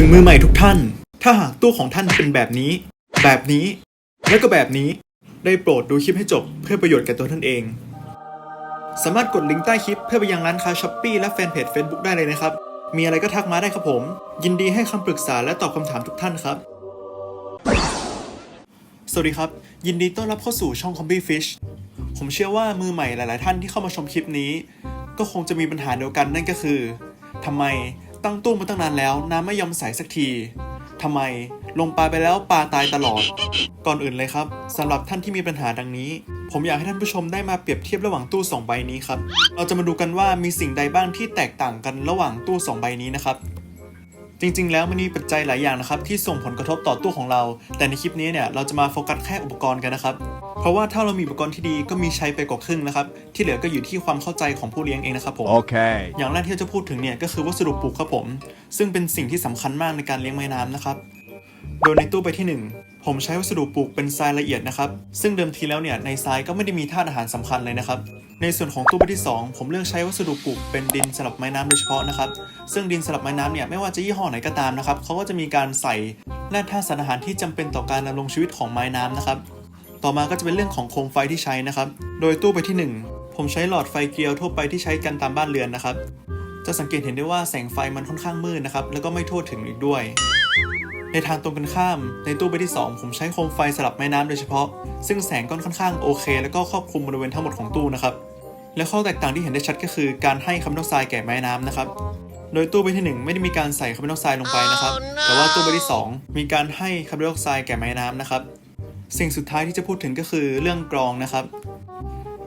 ถึงมือใหม่ทุกท่าน ถ้าหากตู้ของท่านเป็นแบบนี้ แบบนี้ และก็แบบนี้ ได้โปรดดูคลิปให้จบเพื่อประโยชน์แก่ตัวท่านเอง สามารถกดลิงก์ใต้คลิปเพื่อไปยังร้านค้าช้อปปีและแฟนเพจ Facebook ได้เลยนะครับ มีอะไรก็ทักมาได้ครับผม ยินดีให้คำปรึกษาและตอบคำถามทุกท่านครับ สวัสดีครับ ยินดีต้อนรับเข้าสู่ช่อง Combi Fish ผมเชื่อว่ามือใหม่หลาย ๆ ท่านที่เข้ามาชมคลิปนี้ ก็คงจะมีปัญหาเดียวกันนั่นก็คือทำไม ตั้งตู้มาตั้งนานแล้ว น้ำไม่ยอมใสสักทีทำไม ลงปลาไปแล้วปลาตายตลอด ก่อนอื่นเลยครับสำหรับท่านที่มีปัญหาดังนี้ ผมอยากให้ท่านผู้ชมได้มาเปรียบเทียบระหว่างตู้สองใบนี้ครับ เราจะมาดูกันว่ามีสิ่งใดบ้างที่แตกต่างกันระหว่างตู้สองใบนี้นะครับ จริง ๆ แล้วมันมีปัจจัยหลายอย่างนะครับที่ส่งผลกระทบต่อตู้ของเรา แต่ในคลิปนี้เนี่ยเราจะมาโฟกัสแค่อุปกรณ์กันนะครับ เพราะว่าถ้าเรามีอุปกรณ์ที่ดีก็มีใช้ไปกว่าครึ่งนะครับ ที่เหลือก็อยู่ที่ความเข้าใจของผู้เลี้ยงเองนะครับผม Okay. อย่างแรกที่เราจะพูดถึงเนี่ยก็คือวัสดุปลูกครับผม ซึ่งเป็นสิ่งที่สำคัญมากในการเลี้ยงไม้น้ำนะครับ โดยในตู้ใบที่ 1 ผมใช้วัสดุปลูกเป็นทรายละเอียดนะครับ ซึ่งเดิมทีแล้วเนี่ยในทรายก็ไม่ได้มีธาตุอาหารสำคัญเลยนะครับ ในส่วนของตู้ที่ 2 ผมเลือกใช้วัสดุปลูกเป็นดินสำหรับไม้น้ำโดยเฉพาะนะครับ ซึ่งดินสำหรับไม้น้ำเนี่ยไม่ว่าจะยี่ห้อไหนก็ตามนะครับเขาก็จะมีการใส่แร่ธาตุสารอาหารที่จำเป็นต่อการดำรงชีวิตของไม้น้ำนะครับ ต่อมาก็จะเป็นเรื่องของโคมไฟที่ใช้นะครับ โดยตู้ใบที่ 1 ผมใช้หลอดไฟเกลียวทั่วไปที่ใช้กันตามบ้านเรือนนะครับ จะสังเกตเห็นได้ว่าแสงไฟมันค่อนข้างมืดนะครับแล้วก็ไม่ทั่วถึงอีกด้วย ในทางตรงกันข้าม ในตู้ใบที่ 2 ผมใช้โคมไฟสลับแม่น้ำโดยเฉพาะ ซึ่งแสงก็ค่อนข้างโอเค แล้วก็ครอบคลุมบริเวณทั้งหมดของตู้นะครับ และข้อแตกต่างที่เห็นได้ชัดก็คือการให้คาร์บอนไดออกไซด์แก่แม่น้ำนะครับ โดยตู้ใบที่ 1 ไม่ได้มีการใส่คาร์บอนไดออกไซด์ลงไปนะครับ แต่ว่าตู้ใบที่ 2 มีการให้คาร์บอนไดออกไซด์แก่แม่น้ำนะครับ สิ่งสุดท้ายที่จะพูดถึงก็คือเรื่องกรองนะครับ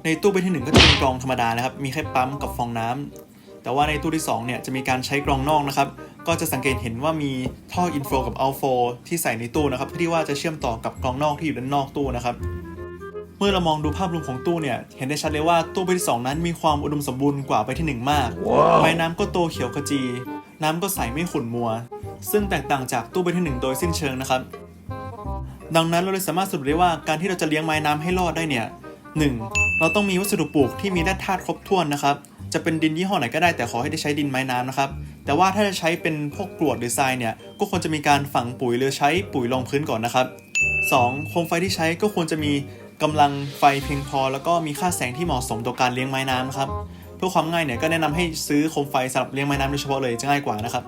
ในตู้ใบที่หนึ่งก็จะเป็นกรองธรรมดานะครับ มีแค่ปั๊มกับฟองน้ำแต่ว่าในตู้ที่2เนี่ยจะมีการใช้กรองนอกนะครับ ก็จะสังเกตเห็นว่ามีท่ออินโฟกับเอาโฟที่ใส่ในตู้นะครับเพื่อที่ว่าจะเชื่อมต่อกับกรองนอกที่อยู่ด้านนอกตู้นะครับ เมื่อเรามองดูภาพรวมของตู้เนี่ย เห็นได้ชัดเลยว่าตู้ใบที่ 2 นั้นมีความอุดมสมบูรณ์กว่าใบที่ 1 มากใบน้ำก็โตเขียวขจี น้ำก็ใสไม่ขุ่นมัว ซึ่งแตกต่างจากตู้ใบที่ 1 โดยสิ้นเชิงนะครับ ดังนั้นเราเลยสามารถสรุปได้ว่าการที่เราจะเลี้ยงไม้น้ำให้รอดได้เนี่ย 1. เราต้องมีวัสดุปลูกที่มีแร่ธาตุครบถ้วนนะครับ จะเป็นดินยี่ห้อไหนก็ได้แต่ขอให้ได้ใช้ดินไม้น้ำนะครับ แต่ว่าถ้าจะใช้เป็นพวกกรวดหรือทรายเนี่ย ก็ควรจะมีการฝังปุ๋ยหรือใช้ปุ๋ยรองพื้นก่อนนะครับ 2. โคมไฟที่ใช้ก็ควรจะมีกำลังไฟเพียงพอ แล้วก็มีค่าแสงที่เหมาะสมต่อการเลี้ยงไม้น้ำครับ เพื่อความง่ายเนี่ยก็แนะนำให้ซื้อโคมไฟสำหรับเลี้ยงไม้น้ำโดยเฉพาะเลยจะง่ายกว่านะครับ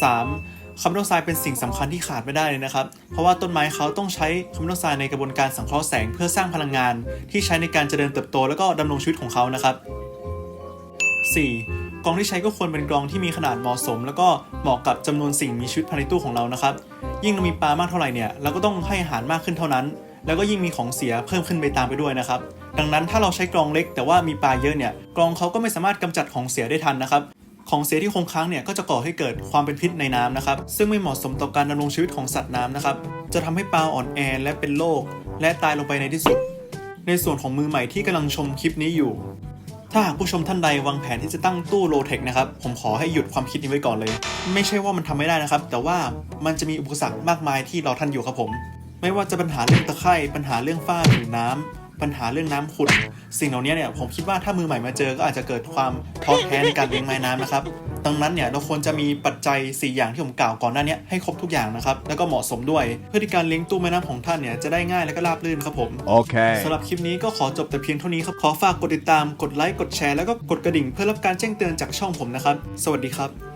3. คาร์บอนไดออกไซด์เป็นสิ่งสำคัญที่ขาดไม่ได้เลยนะครับ เพราะว่าต้นไม้เขาต้องใช้คาร์บอนไดออกไซด์ในกระบวนการสังเคราะห์แสงเพื่อสร้างพลังงานที่ใช้ในการเจริญเติบโต แล้วก็ดำรงชีวิตของเขานะครับ 4. กล่องที่ใช้ก็ควรเป็นกล่องที่มีขนาดเหมาะสม แล้วก็เหมาะกับจำนวนสิ่งมีชีวิตภายในตู้ของเรานะครับ ยิ่งเรามีปลามากเท่าไหร่เนี่ยเราก็ต้องให้อาหารมากขึ้นเท่านั้น แล้วก็ยิ่งมีของเสียเพิ่มขึ้นไปตามไปด้วยนะครับ ดังนั้นถ้าเราใช้กล่องเล็กแต่ว่ามีปลาเยอะเนี่ยกล่องเขาก็ไม่สามารถกำจัดของเสียได้ทันนะครับของเสียที่คงค้างเนี่ยก็จะก่อให้เกิดความเป็นพิษในน้ำนะครับ ซึ่งไม่เหมาะสมต่อการดำรงชีวิตของสัตว์น้ำนะครับ จะทำให้ปลาอ่อนแอและเป็นโรคและตายลงไปในที่สุด ในส่วนของมือใหม่ที่กำลังชมคลิปนี้อยู่ ถ้าหากผู้ชมท่านใดวางแผนที่จะตั้งตู้โลเทคนะครับ ผมขอให้หยุดความคิดนี้ไว้ก่อนเลย ไม่ใช่ว่ามันทำไม่ได้นะครับ แต่ว่ามันจะมีอุปสรรคมากมายที่รอท่านอยู่ครับผม ไม่ว่าจะปัญหาเรื่องตะไคร่ปัญหาเรื่องฝ้าหรือน้ำ ปัญหาเรื่องน้ำขุ่นสิ่งเหล่านี้เนี่ยผมคิดว่าถ้ามือใหม่มาเจอก็อาจจะเกิดความท้อแท้ในการเลี้ยงไม้น้ำนะครับดังนั้นเนี่ยเราควรจะมีปัจจัย 4 อย่างที่ผมกล่าวก่อนหน้านี้ให้ครบทุกอย่างนะครับ แล้วก็เหมาะสมด้วย เพื่อที่การเลี้ยงตู้ไม้น้ำของท่านเนี่ยจะได้ง่ายและก็ราบรื่นครับผม Okay. สำหรับคลิปนี้ก็ขอจบแต่เพียงเท่านี้ครับ ขอฝากกดติดตาม กดไลค์ กดแชร์ แล้วก็กดกระดิ่งเพื่อรับการแจ้งเตือนจากช่องผมนะครับ สวัสดีครับ